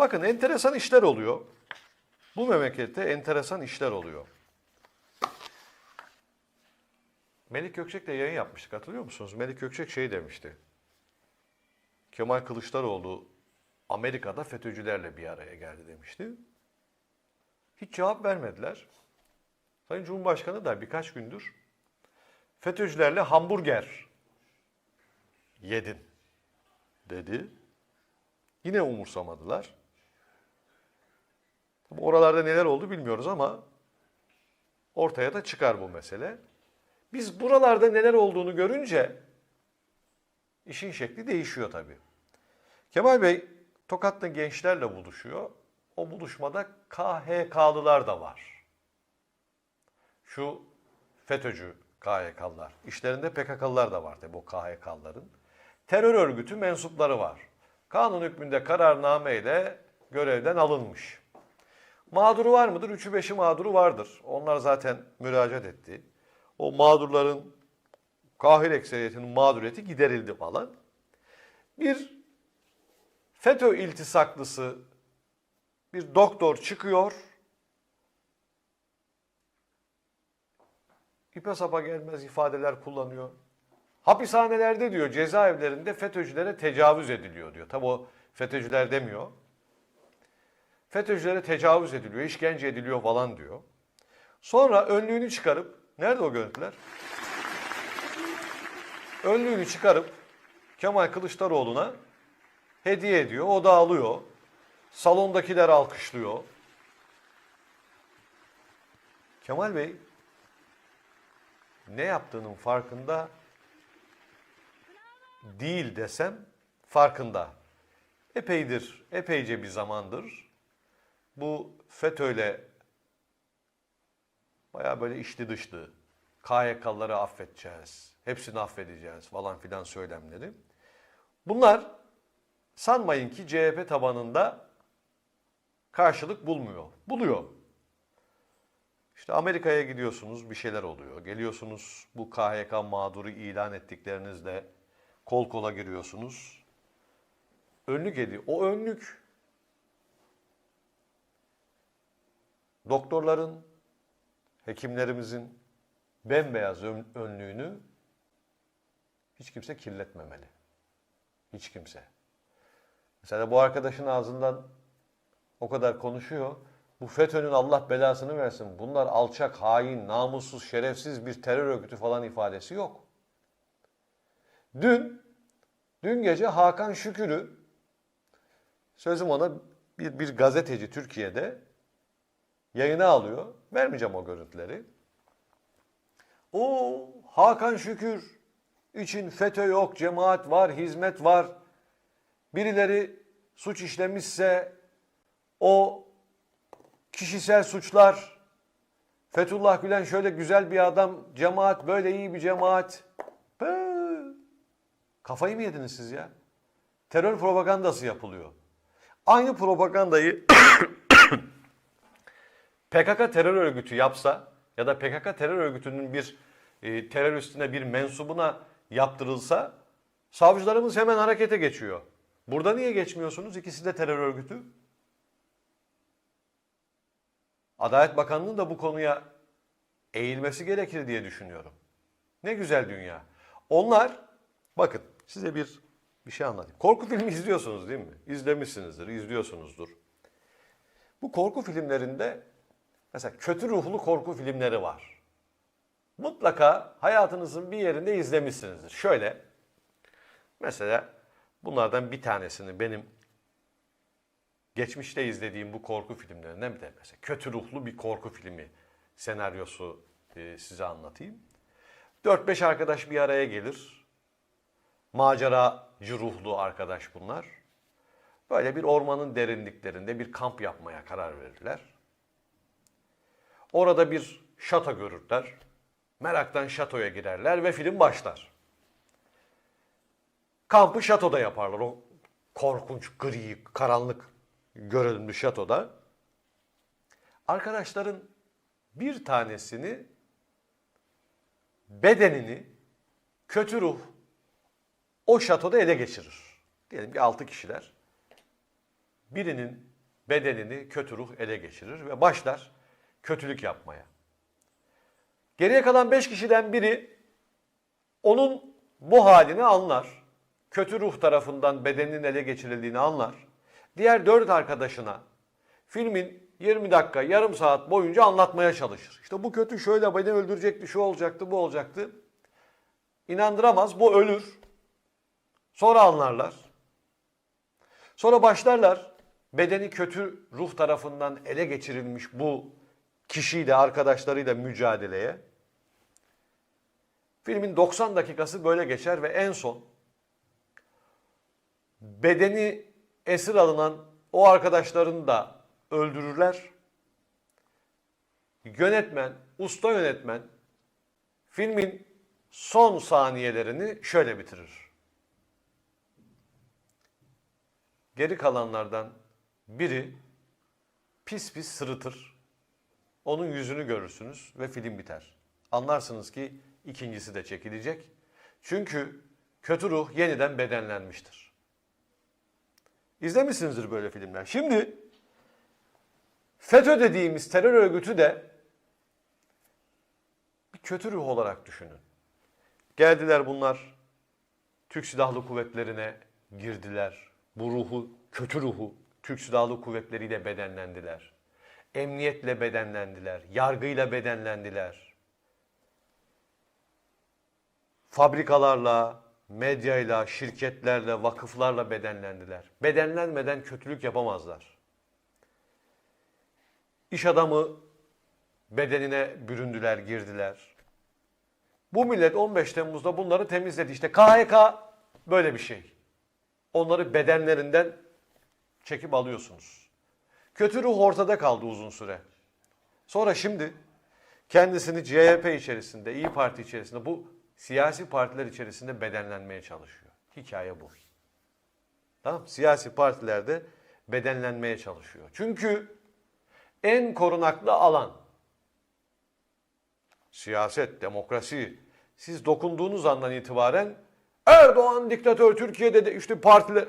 Bakın enteresan işler oluyor. Bu memlekette enteresan işler oluyor. Melik Gökçek'le yayın yapmıştık hatırlıyor musunuz? Melik Gökçek şey demişti. Kemal Kılıçdaroğlu Amerika'da FETÖ'cülerle bir araya geldi demişti. Hiç cevap vermediler. Sayın Cumhurbaşkanı da birkaç gündür FETÖ'cülerle hamburger yedin dedi. Yine umursamadılar. Oralarda neler oldu bilmiyoruz ama ortaya da çıkar bu mesele. Biz buralarda neler olduğunu görünce işin şekli değişiyor tabii. Kemal Bey Tokat'ta gençlerle buluşuyor. O buluşmada KHK'lılar da var. Şu FETÖ'cü KHK'lılar. İşlerinde PKK'lılar da var tabii o KHK'lıların. Terör örgütü mensupları var. Kanun hükmünde kararname ile görevden alınmış. Mağduru var mıdır? Üçü beşi mağduru vardır. Onlar zaten müracaat etti. O mağdurların kahir ekseriyetinin mağduriyeti giderildi falan. Bir FETÖ iltisaklısı bir doktor çıkıyor. İpe sapa gelmez ifadeler kullanıyor. Hapishanelerde diyor cezaevlerinde FETÖ'cülere tecavüz ediliyor diyor. Tabi o FETÖ'cüler demiyor. FETÖ'cülere tecavüz ediliyor, işkence ediliyor falan diyor. Sonra önlüğünü çıkarıp, nerede o görüntüler? Önlüğünü çıkarıp Kemal Kılıçdaroğlu'na hediye ediyor. O da alıyor. Salondakiler alkışlıyor. Kemal Bey ne yaptığının farkında değil desem farkında. Epeydir, epeyce bir zamandır bu FETÖ'yle baya böyle içli dışlı KYK'ları affedeceğiz, hepsini affedeceğiz falan filan söylemleri. Bunlar sanmayın ki CHP tabanında karşılık bulmuyor. Buluyor. İşte Amerika'ya gidiyorsunuz bir şeyler oluyor. Geliyorsunuz bu KHK mağduru ilan ettiklerinizle kol kola giriyorsunuz. Önlük ediyor. O önlük doktorların, hekimlerimizin bembeyaz ön- önlüğünü hiç kimse kirletmemeli. Hiç kimse. Mesela bu arkadaşın ağzından o kadar konuşuyor. Bu FETÖ'nün Allah belasını versin. Bunlar alçak, hain, namussuz, şerefsiz bir terör örgütü falan ifadesi yok. Dün, dün gece Hakan Şükür'ü, sözüm ona bir, bir gazeteci Türkiye'de yayına alıyor. Vermeyeceğim o görüntüleri. O Hakan Şükür için FETÖ yok, cemaat var, hizmet var. Birileri suç işlemişse o kişisel suçlar Fethullah Gülen şöyle güzel bir adam, cemaat böyle iyi bir cemaat. Pı! Kafayı mı yediniz siz ya? Terör propagandası yapılıyor. Aynı propagandayı PKK terör örgütü yapsa ya da PKK terör örgütünün bir e, teröristine bir mensubuna yaptırılsa savcılarımız hemen harekete geçiyor. Burada niye geçmiyorsunuz? İkisi de terör örgütü. Adalet Bakanlığı'nın da bu konuya eğilmesi gerekir diye düşünüyorum. Ne güzel dünya. Onlar bakın size bir bir şey anlatayım. Korku filmi izliyorsunuz değil mi? İzlemişsinizdir, izliyorsunuzdur. Bu korku filmlerinde mesela kötü ruhlu korku filmleri var. Mutlaka hayatınızın bir yerinde izlemişsinizdir. Şöyle mesela bunlardan bir tanesini benim geçmişte izlediğim bu korku filmlerinden bir de mesela kötü ruhlu bir korku filmi senaryosu e, size anlatayım. 4-5 arkadaş bir araya gelir. Maceracı ruhlu arkadaş bunlar. Böyle bir ormanın derinliklerinde bir kamp yapmaya karar verirler. Orada bir şato görürler. Meraktan şatoya girerler ve film başlar. Kampı şatoda yaparlar. O korkunç, gri, karanlık görünümlü şatoda. Arkadaşların bir tanesini bedenini kötü ruh o şatoda ele geçirir. Diyelim ki 6 kişiler. birinin bedenini kötü ruh ele geçirir ve başlar kötülük yapmaya. Geriye kalan beş kişiden biri onun bu halini anlar. Kötü ruh tarafından bedeninin ele geçirildiğini anlar. Diğer dört arkadaşına filmin 20 dakika, yarım saat boyunca anlatmaya çalışır. İşte bu kötü şöyle beni öldürecekti, şu olacaktı, bu olacaktı. İnandıramaz, bu ölür. Sonra anlarlar. Sonra başlarlar bedeni kötü ruh tarafından ele geçirilmiş bu kişiyle, arkadaşlarıyla mücadeleye. Filmin 90 dakikası böyle geçer ve en son bedeni esir alınan o arkadaşlarını da öldürürler. Yönetmen, usta yönetmen filmin son saniyelerini şöyle bitirir. Geri kalanlardan biri pis pis sırıtır. Onun yüzünü görürsünüz ve film biter. Anlarsınız ki ikincisi de çekilecek. Çünkü kötü ruh yeniden bedenlenmiştir. İzlemişsinizdir böyle filmler. Şimdi FETÖ dediğimiz terör örgütü de bir kötü ruh olarak düşünün. Geldiler bunlar Türk Silahlı Kuvvetleri'ne girdiler. Bu ruhu, kötü ruhu Türk Silahlı Kuvvetleri'yle bedenlendiler. Emniyetle bedenlendiler. Yargıyla bedenlendiler. Fabrikalarla, medyayla, şirketlerle, vakıflarla bedenlendiler. Bedenlenmeden kötülük yapamazlar. İş adamı bedenine büründüler, girdiler. Bu millet 15 Temmuz'da bunları temizledi. İşte KHK böyle bir şey. Onları bedenlerinden çekip alıyorsunuz. Kötü ruh ortada kaldı uzun süre. Sonra şimdi kendisini CHP içerisinde, İyi Parti içerisinde, bu siyasi partiler içerisinde bedenlenmeye çalışıyor. Hikaye bu. Tamam Siyasi partilerde bedenlenmeye çalışıyor. Çünkü en korunaklı alan siyaset, demokrasi. Siz dokunduğunuz andan itibaren Erdoğan diktatör Türkiye'de de işte partiler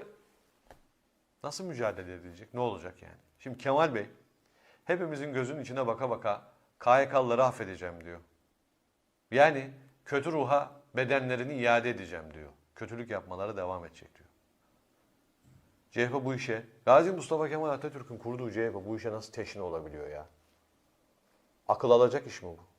nasıl mücadele edilecek? Ne olacak yani? Şimdi Kemal Bey hepimizin gözünün içine baka baka KYK'lıları affedeceğim diyor. Yani kötü ruha bedenlerini iade edeceğim diyor. Kötülük yapmaları devam edecek diyor. CHP bu işe, Gazi Mustafa Kemal Atatürk'ün kurduğu CHP bu işe nasıl teşne olabiliyor ya? Akıl alacak iş mi bu?